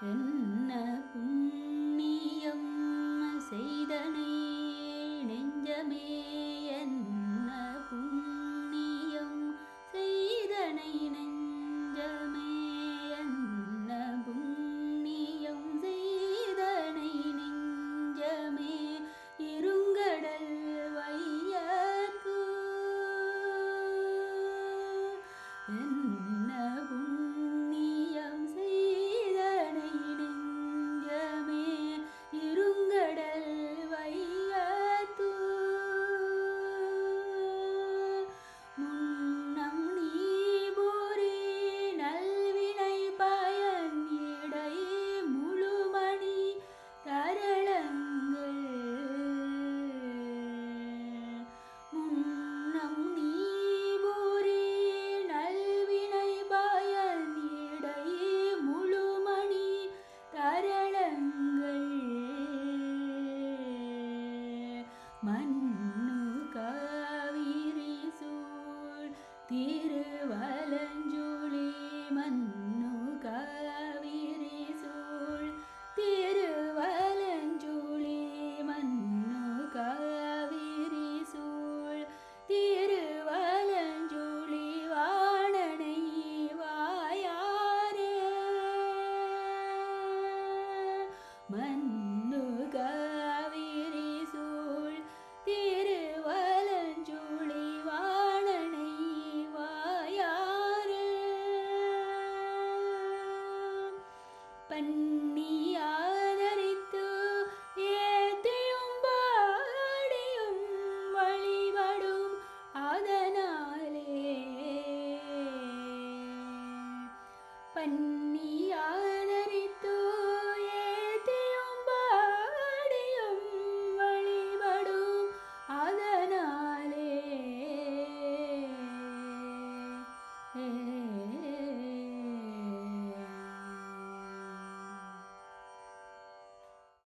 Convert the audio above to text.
cũng മന്നു കാവിരിസൂൾ തിരുവലഞ്ചുളി മന്നു കാവിരിസൂൾ തിരുവലഞ്ചുളി മന്നു കാവിരിസൂൾ തിരുവലഞ്ചുളി വാണണൈ വായാരേ. മന്നു കാ one.